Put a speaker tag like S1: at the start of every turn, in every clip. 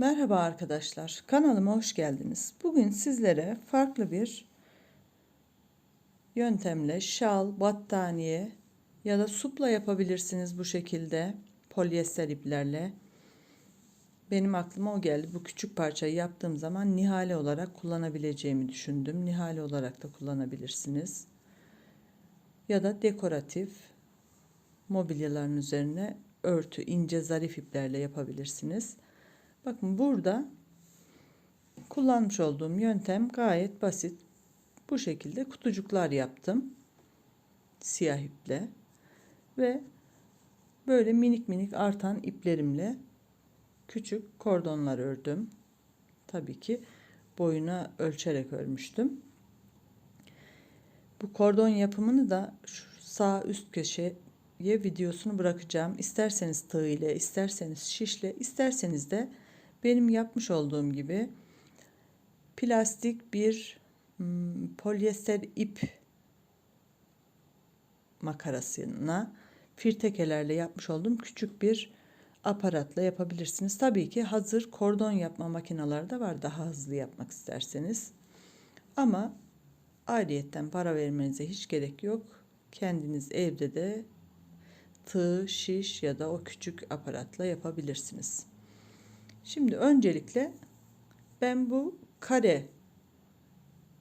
S1: Merhaba arkadaşlar, kanalıma hoş geldiniz. Bugün sizlere farklı bir yöntemle şal, battaniye ya da supla yapabilirsiniz bu şekilde polyester iplerle. Benim aklıma o geldi. Bu küçük parçayı yaptığım zaman nihale olarak kullanabileceğimi düşündüm. Nihale olarak da kullanabilirsiniz. Ya da dekoratif mobilyaların üzerine örtü, ince zarif iplerle yapabilirsiniz. Bakın burada kullanmış olduğum yöntem gayet basit. Bu şekilde kutucuklar yaptım. Siyah iple ve böyle minik minik artan iplerimle küçük kordonlar ördüm. Tabii ki boyuna ölçerek örmüştüm. Bu kordon yapımını da şu sağ üst köşeye videosunu bırakacağım. İsterseniz tığ ile, isterseniz şişle, isterseniz de benim yapmış olduğum gibi plastik bir hmm, polyester ip makarasına firtekelerle yapmış olduğum küçük bir aparatla yapabilirsiniz. Tabii ki hazır kordon yapma makineleri de var daha hızlı yapmak isterseniz. Ama ayrıyetten para vermenize hiç gerek yok. Kendiniz evde de tığ, şiş ya da o küçük aparatla yapabilirsiniz. Şimdi öncelikle ben bu kare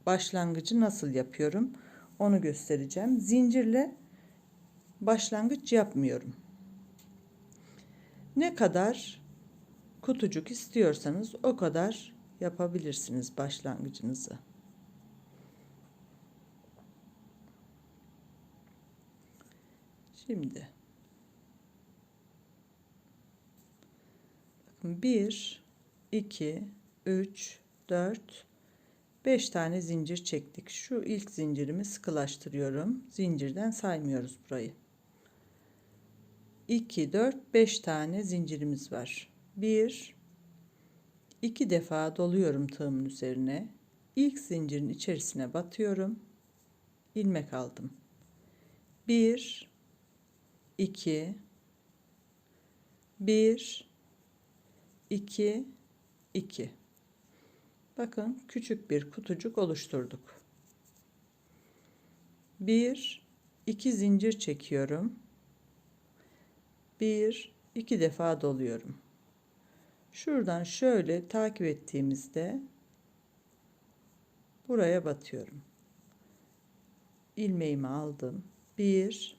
S1: başlangıcı nasıl yapıyorum onu göstereceğim. Zincirle başlangıç yapmıyorum. Ne kadar kutucuk istiyorsanız o kadar yapabilirsiniz başlangıcınızı. Şimdi 1 2 3 4 5 tane zincir çektik. Şu ilk zincirimi sıkılaştırıyorum. Zincirden saymıyoruz burayı. 2 4 5 tane zincirimiz var. 1 2 defa doluyorum tığımın üzerine. İlk zincirin içerisine batıyorum. ilmek aldım. 1 2 1 2 2 bakın küçük bir kutucuk oluşturduk. Bir iki zincir çekiyorum. Bir iki defa doluyorum. Şuradan şöyle takip ettiğimizde buraya batıyorum. İlmeğimi aldım. 1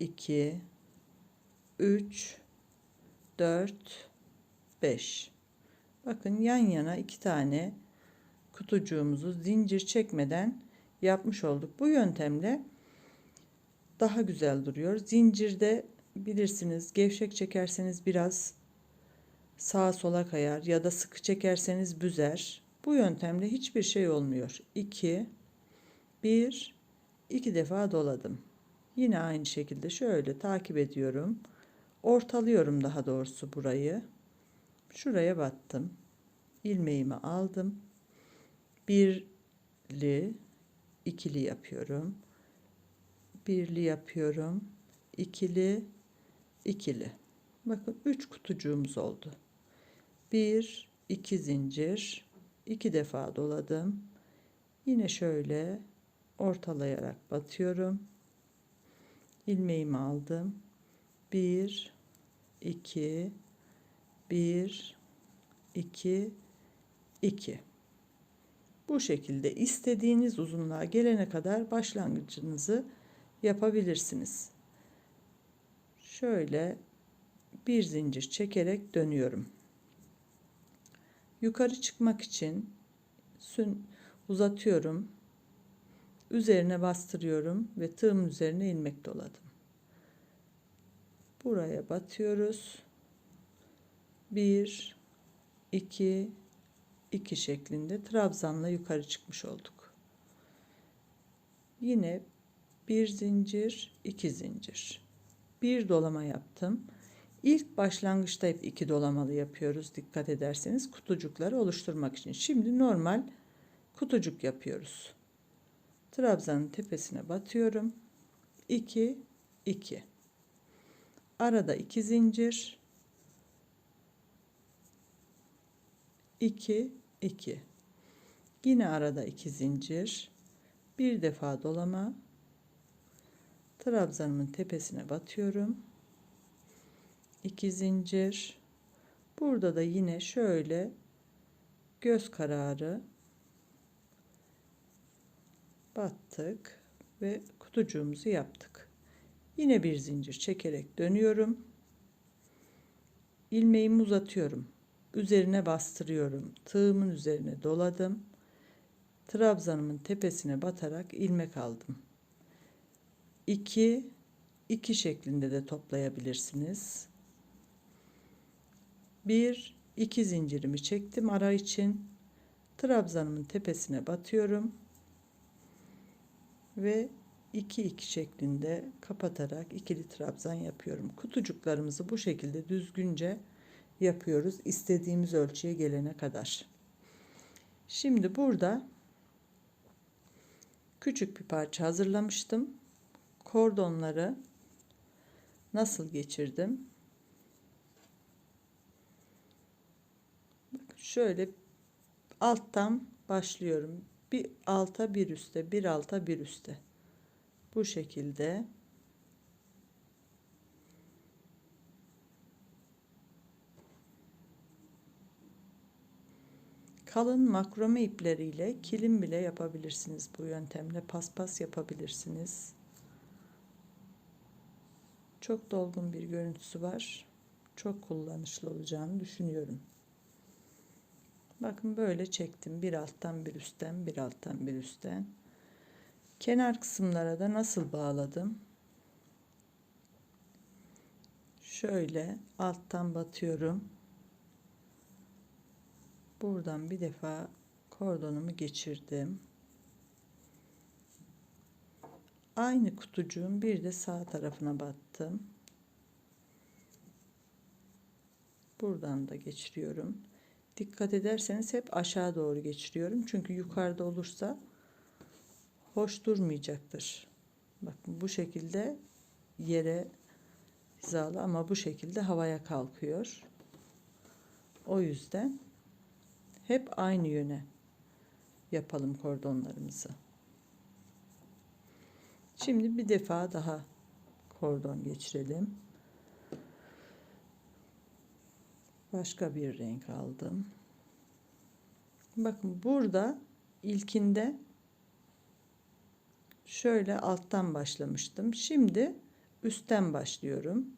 S1: 2 3 4 5 bakın yan yana iki tane kutucuğumuzu zincir çekmeden yapmış olduk. Bu yöntemle daha güzel duruyor. Zincirde bilirsiniz gevşek çekerseniz biraz sağa sola kayar ya da sıkı çekerseniz büzer. Bu yöntemle hiçbir şey olmuyor. 2 1 2 defa doladım. Yine aynı şekilde şöyle takip ediyorum. Ortalıyorum daha doğrusu burayı şuraya battım. İlmeğimi aldım. Birli ikili yapıyorum. Birli yapıyorum. İkili ikili. Bakın üç kutucuğumuz oldu. Bir iki zincir. İki defa doladım. Yine şöyle ortalayarak batıyorum. İlmeğimi aldım. Bir iki 1 2 2 bu şekilde istediğiniz uzunluğa gelene kadar başlangıcınızı yapabilirsiniz. Şöyle bir zincir çekerek dönüyorum. Yukarı çıkmak için uzatıyorum. Üzerine bastırıyorum ve tığım üzerine ilmek doladım. Buraya batıyoruz. 1 2 2 şeklinde trabzanla yukarı çıkmış olduk. Yine bir zincir, iki zincir. Bir dolama yaptım. İlk başlangıçta hep iki dolamalı yapıyoruz. Dikkat ederseniz kutucukları oluşturmak için. Şimdi normal kutucuk yapıyoruz. Trabzanın tepesine batıyorum. 2 2 Arada iki zincir 2 2 yine arada 2 zincir. Bir defa dolama. Trabzanımın tepesine batıyorum. 2 zincir. Burada da yine şöyle göz kararı battık ve kutucuğumuzu yaptık. Yine bir zincir çekerek dönüyorum. İlmeğimi uzatıyorum üzerine bastırıyorum. Tığımın üzerine doladım. Trabzanımın tepesine batarak ilmek aldım. 2 2 şeklinde de toplayabilirsiniz. 1 2 zincirimi çektim ara için. Trabzanımın tepesine batıyorum. Ve 2 2 şeklinde kapatarak ikili trabzan yapıyorum. Kutucuklarımızı bu şekilde düzgünce yapıyoruz istediğimiz ölçüye gelene kadar. Şimdi burada küçük bir parça hazırlamıştım. Kordonları nasıl geçirdim? Şöyle alttan başlıyorum. Bir alta bir üste, bir alta bir üste. Bu şekilde kalın makrome ipleriyle kilim bile yapabilirsiniz bu yöntemle. Paspas yapabilirsiniz. Çok dolgun bir görüntüsü var. Çok kullanışlı olacağını düşünüyorum. Bakın böyle çektim. Bir alttan bir üstten bir alttan bir üstten. Kenar kısımlara da nasıl bağladım? Şöyle alttan batıyorum buradan bir defa kordonumu geçirdim. Aynı kutucuğun bir de sağ tarafına battım. Buradan da geçiriyorum. Dikkat ederseniz hep aşağı doğru geçiriyorum. Çünkü yukarıda olursa hoş durmayacaktır. Bakın bu şekilde yere hizalı ama bu şekilde havaya kalkıyor. O yüzden hep aynı yöne yapalım kordonlarımızı. Şimdi bir defa daha kordon geçirelim. Başka bir renk aldım. Bakın burada ilkinde şöyle alttan başlamıştım. Şimdi üstten başlıyorum.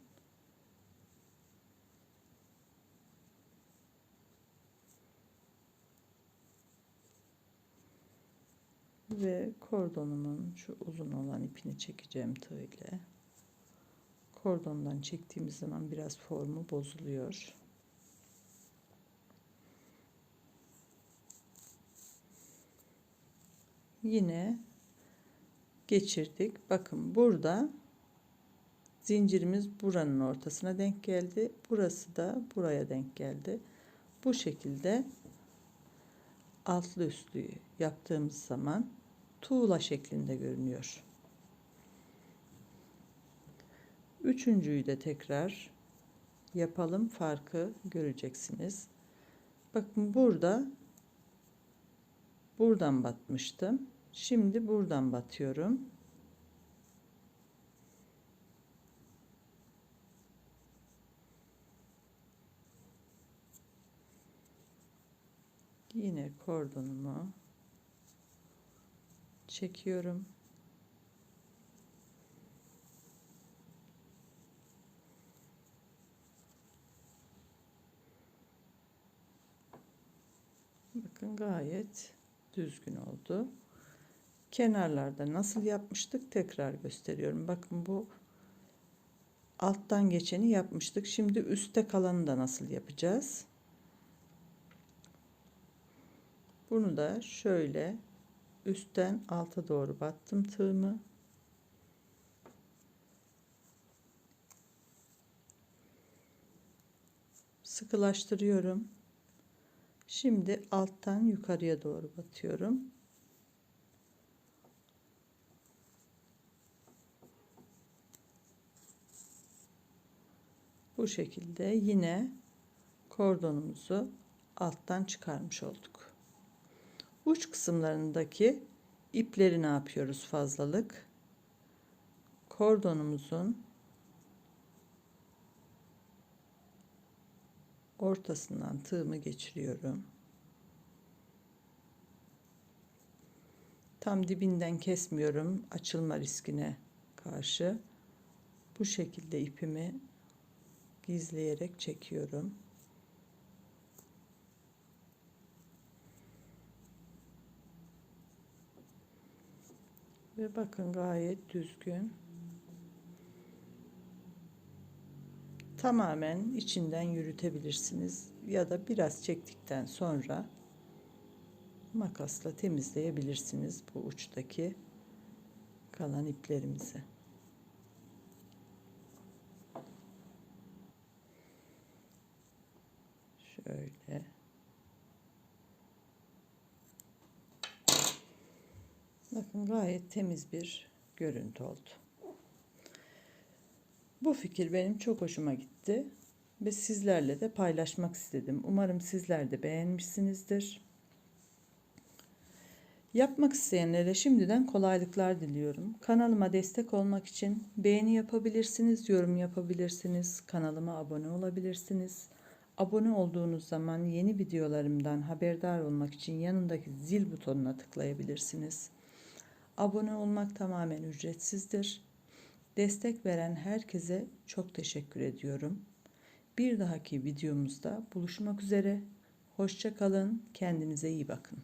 S1: Ve kordonumun şu uzun olan ipini çekeceğim tığ ile kordondan çektiğimiz zaman biraz formu bozuluyor. Yine geçirdik. Bakın burada zincirimiz buranın ortasına denk geldi. Burası da buraya denk geldi. Bu şekilde altlı üstlü yaptığımız zaman tuğla şeklinde görünüyor. Üçüncüyü de tekrar yapalım. Farkı göreceksiniz. Bakın burada buradan batmıştım. Şimdi buradan batıyorum. Yine kordonumu çekiyorum. Bakın gayet düzgün oldu. Kenarlarda nasıl yapmıştık tekrar gösteriyorum. Bakın bu alttan geçeni yapmıştık. Şimdi üstte kalanı da nasıl yapacağız? Bunu da şöyle üstten alta doğru battım tığımı. Sıkılaştırıyorum. Şimdi alttan yukarıya doğru batıyorum. Bu şekilde yine kordonumuzu alttan çıkarmış olduk. Uç kısımlarındaki ipleri ne yapıyoruz fazlalık? Kordonumuzun ortasından tığımı geçiriyorum. Tam dibinden kesmiyorum açılma riskine karşı. Bu şekilde ipimi gizleyerek çekiyorum. Ve bakın gayet düzgün. Tamamen içinden yürütebilirsiniz ya da biraz çektikten sonra makasla temizleyebilirsiniz bu uçtaki kalan iplerimizi. Şöyle. Bakın gayet temiz bir görüntü oldu. Bu fikir benim çok hoşuma gitti ve sizlerle de paylaşmak istedim. Umarım sizler de beğenmişsinizdir. Yapmak isteyenlere şimdiden kolaylıklar diliyorum. Kanalıma destek olmak için beğeni yapabilirsiniz, yorum yapabilirsiniz, kanalıma abone olabilirsiniz. Abone olduğunuz zaman yeni videolarımdan haberdar olmak için yanındaki zil butonuna tıklayabilirsiniz. Abone olmak tamamen ücretsizdir. Destek veren herkese çok teşekkür ediyorum. Bir dahaki videomuzda buluşmak üzere. Hoşça kalın, kendinize iyi bakın.